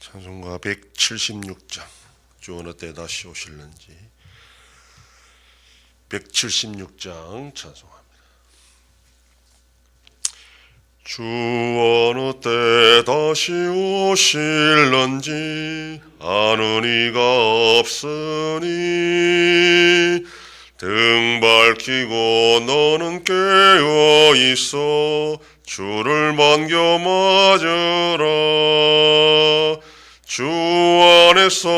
찬송가 176장 주 어느 때 다시 오실는지 176장 찬송합니다. 주 어느 때 다시 오실는지 아는 이가 없으니 등 밝히고 너는 깨어 있어 주를 반겨 맞으라 주 안에서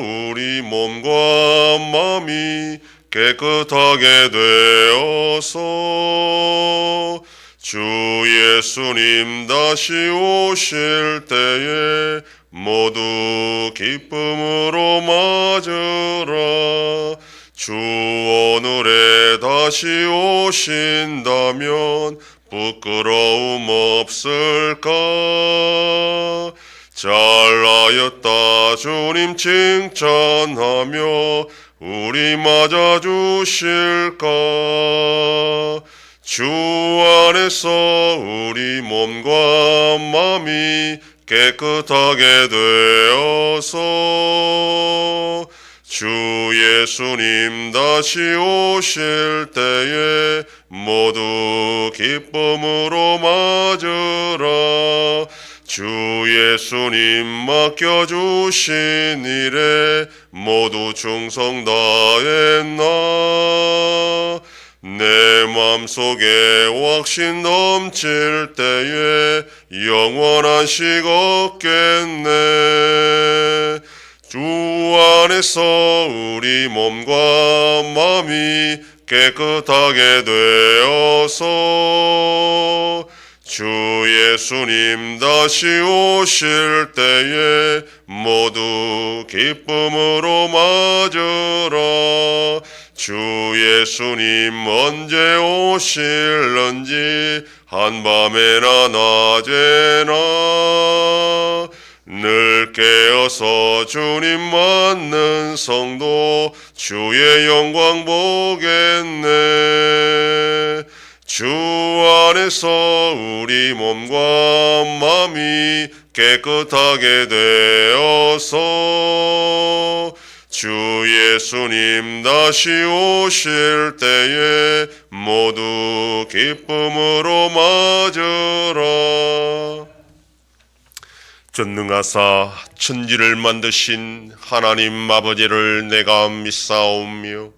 우리 몸과 마음이 깨끗하게 되어서 주 예수님 다시 오실 때에 모두 기쁨으로 맞으라. 주 오늘에 다시 오신다면 부끄러움 없을까 잘하였다. 주님 칭찬하며 우리 맞아 주실까? 주 안에서 우리 몸과 마음이 깨끗하게 되어서 주 예수님 다시 오실 때에 모두 기쁨으로 맞으라 주 예수님 맡겨주신 일에 모두 충성 다했나. 내 맘속에 확신 넘칠 때에 영원한 식 없겠네. 주 안에서 우리 몸과 마음이 깨끗하게 되어서 주 예수님 다시 오실 때에 모두 기쁨으로 맞으라 주 예수님 언제 오실런지 한밤에나 낮에나 늘 깨어서 주님 맞는 성도 주의 영광 보겠네 주 안에서 우리 몸과 마음이 깨끗하게 되어서 주 예수님 다시 오실 때에 모두 기쁨으로 맞으라. 전능하사 천지를 만드신 하나님 아버지를 내가 믿사오며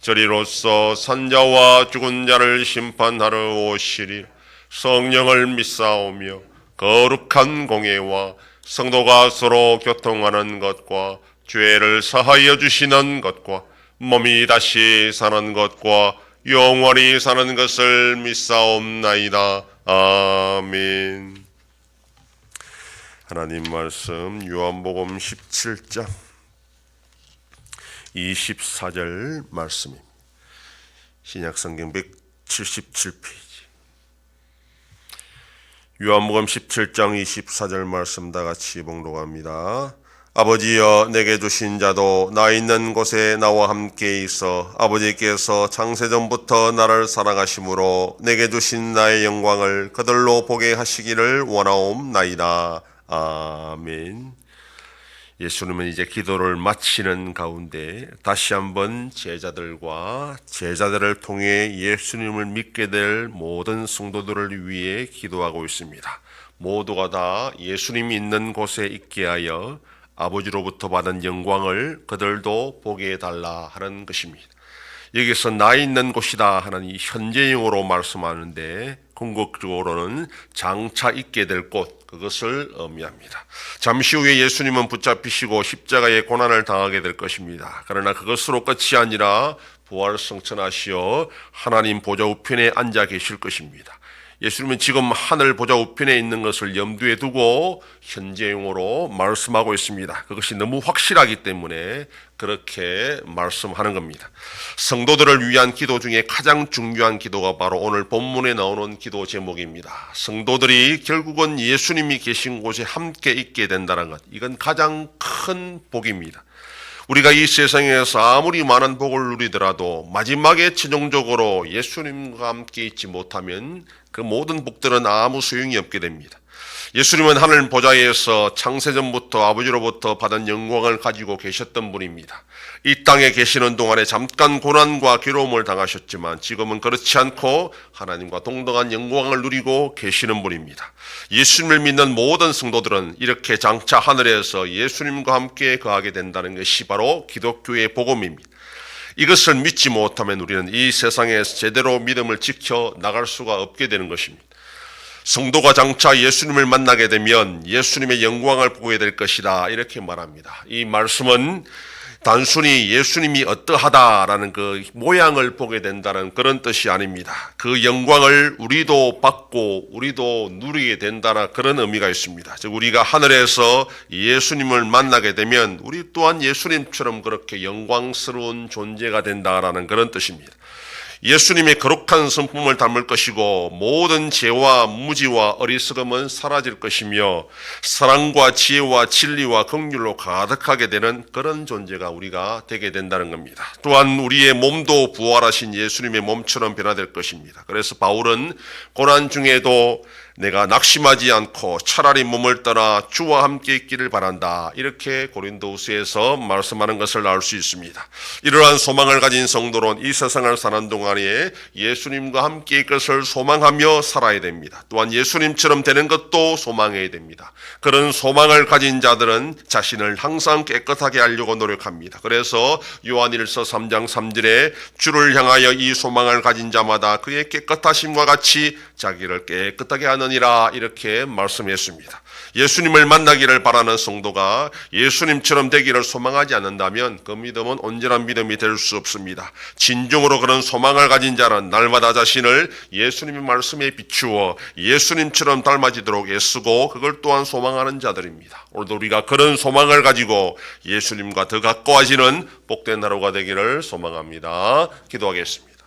저리로서 산자와 죽은 자를 심판하러 오시리 성령을 믿사오며 거룩한 공예와 성도가 서로 교통하는 것과 죄를 사하여 주시는 것과 몸이 다시 사는 것과 영원히 사는 것을 믿사옵나이다. 아멘. 하나님 말씀 요한복음 17장 24절 말씀입니다. 신약성경 177페이지. 요한복음 17장 24절 말씀 다 같이 봉독합니다. 아버지여 내게 주신 자도 나 있는 곳에 나와 함께 있어 아버지께서 창세전부터 나를 사랑하심으로 내게 주신 나의 영광을 그들로 보게 하시기를 원하옵나이다. 아멘. 예수님은 이제 기도를 마치는 가운데 다시 한번 제자들과 제자들을 통해 예수님을 믿게 될 모든 성도들을 위해 기도하고 있습니다. 모두가 다 예수님이 있는 곳에 있게 하여 아버지로부터 받은 영광을 그들도 보게 해달라 하는 것입니다. 여기서 나 있는 곳이다 하는 이 현재형으로 말씀하는데 궁극적으로는 장차 있게 될 곳, 그것을 의미합니다. 잠시 후에 예수님은 붙잡히시고 십자가의 고난을 당하게 될 것입니다. 그러나 그것으로 끝이 아니라 부활 성천하시어 하나님 보좌 우편에 앉아 계실 것입니다. 예수님은 지금 하늘 보좌 우편에 있는 것을 염두에 두고 현재용어로 말씀하고 있습니다. 그것이 너무 확실하기 때문에 그렇게 말씀하는 겁니다. 성도들을 위한 기도 중에 가장 중요한 기도가 바로 오늘 본문에 나오는 기도 제목입니다. 성도들이 결국은 예수님이 계신 곳에 함께 있게 된다는 것. 이건 가장 큰 복입니다. 우리가 이 세상에서 아무리 많은 복을 누리더라도 마지막에 최종적으로 예수님과 함께 있지 못하면 그 모든 복들은 아무 소용이 없게 됩니다. 예수님은 하늘 보좌에서 창세전부터 아버지로부터 받은 영광을 가지고 계셨던 분입니다. 이 땅에 계시는 동안에 잠깐 고난과 괴로움을 당하셨지만 지금은 그렇지 않고 하나님과 동등한 영광을 누리고 계시는 분입니다. 예수님을 믿는 모든 성도들은 이렇게 장차 하늘에서 예수님과 함께 거하게 된다는 것이 바로 기독교의 복음입니다. 이것을 믿지 못하면 우리는 이 세상에서 제대로 믿음을 지켜 나갈 수가 없게 되는 것입니다. 성도가 장차 예수님을 만나게 되면 예수님의 영광을 보게 될 것이다. 이렇게 말합니다. 이 말씀은 단순히 예수님이 어떠하다라는 그 모양을 보게 된다는 그런 뜻이 아닙니다. 그 영광을 우리도 받고 우리도 누리게 된다는 그런 의미가 있습니다. 즉 우리가 하늘에서 예수님을 만나게 되면 우리 또한 예수님처럼 그렇게 영광스러운 존재가 된다라는 그런 뜻입니다. 예수님의 거룩한 성품을 담을 것이고 모든 죄와 무지와 어리석음은 사라질 것이며 사랑과 지혜와 진리와 긍휼로 가득하게 되는 그런 존재가 우리가 되게 된다는 겁니다. 또한 우리의 몸도 부활하신 예수님의 몸처럼 변화될 것입니다. 그래서 바울은 고난 중에도 내가 낙심하지 않고 차라리 몸을 떠나 주와 함께 있기를 바란다. 이렇게 고린도후서에서 말씀하는 것을 알 수 있습니다. 이러한 소망을 가진 성도는 이 세상을 사는 동안에 예수님과 함께 있것을 소망하며 살아야 됩니다. 또한 예수님처럼 되는 것도 소망해야 됩니다. 그런 소망을 가진 자들은 자신을 항상 깨끗하게 하려고 노력합니다. 그래서 요한일서 3장 3절에 주를 향하여 이 소망을 가진 자마다 그의 깨끗하심과 같이 자기를 깨끗하게 하 느니라 이렇게 말씀했습니다. 예수님을 만나기를 바라는 성도가 예수님처럼 되기를 소망하지 않는다면 그 믿음은 온전한 믿음이 될 수 없습니다. 진정으로 그런 소망을 가진 자는 날마다 자신을 예수님의 말씀에 비추어 예수님처럼 닮아지도록 애쓰고 그걸 또한 소망하는 자들입니다. 오늘도 우리가 그런 소망을 가지고 예수님과 더 가까워지는 복된 하루가 되기를 소망합니다. 기도하겠습니다.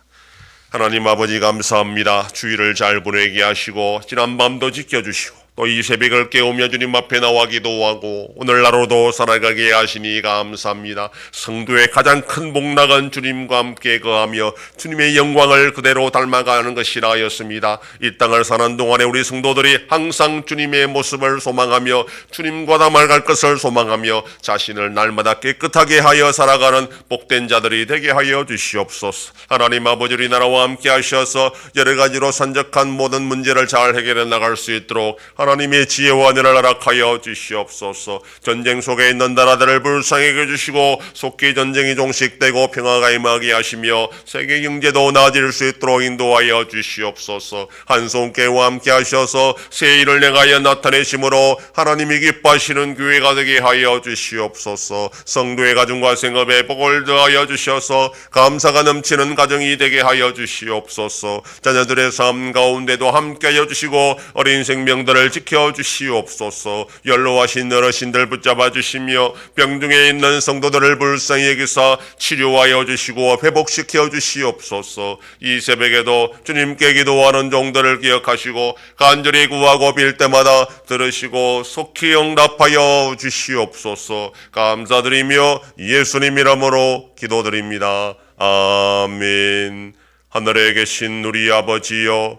하나님 아버지 감사합니다. 주의를 잘 보내게 하시고 지난 밤도 지켜주시고 또 이 새벽을 깨우며 주님 앞에 나와 기도하고 오늘날로도 살아가게 하시니 감사합니다. 성도의 가장 큰 복락은 주님과 함께 거하며 주님의 영광을 그대로 닮아가는 것이라 하였습니다. 이 땅을 사는 동안에 우리 성도들이 항상 주님의 모습을 소망하며 주님과 닮아갈 것을 소망하며 자신을 날마다 깨끗하게 하여 살아가는 복된 자들이 되게 하여 주시옵소서. 하나님 아버지 우리 나라와 함께 하셔서 여러 가지로 산적한 모든 문제를 잘 해결해 나갈 수 있도록 하나님의 지혜와 은혜를 허락하여 주시옵소서. 전쟁 속에 있는 나라들을 불쌍하게 주시고 속기 전쟁이 종식되고 평화가 임하게 하시며 세계 경제도 나아질 수 있도록 인도하여 주시옵소서. 한 손께와 함께 하셔서 새 일을 내가여 나타내심으로 하나님이 기뻐하시는 교회가 되게 하여 주시옵소서. 성도의 가정과 생업에 복을 더하여 주셔서 감사가 넘치는 가정이 되게 하여 주시옵소서. 자녀들의 삶 가운데도 함께 하여 주시고 어린 생명들을 지켜 주시옵소서. 연로하신 어르신들 붙잡아 주시며 병중에 있는 성도들을 불쌍히 여기사 치료하여 주시고 회복시켜 주시옵소서. 이 새벽에도 주님께 기도하는 종들을 기억하시고 간절히 구하고 빌 때마다 들으시고 속히 응답하여 주시옵소서. 감사드리며 예수님 이름으로 기도드립니다. 아멘. 하늘에 계신 우리 아버지여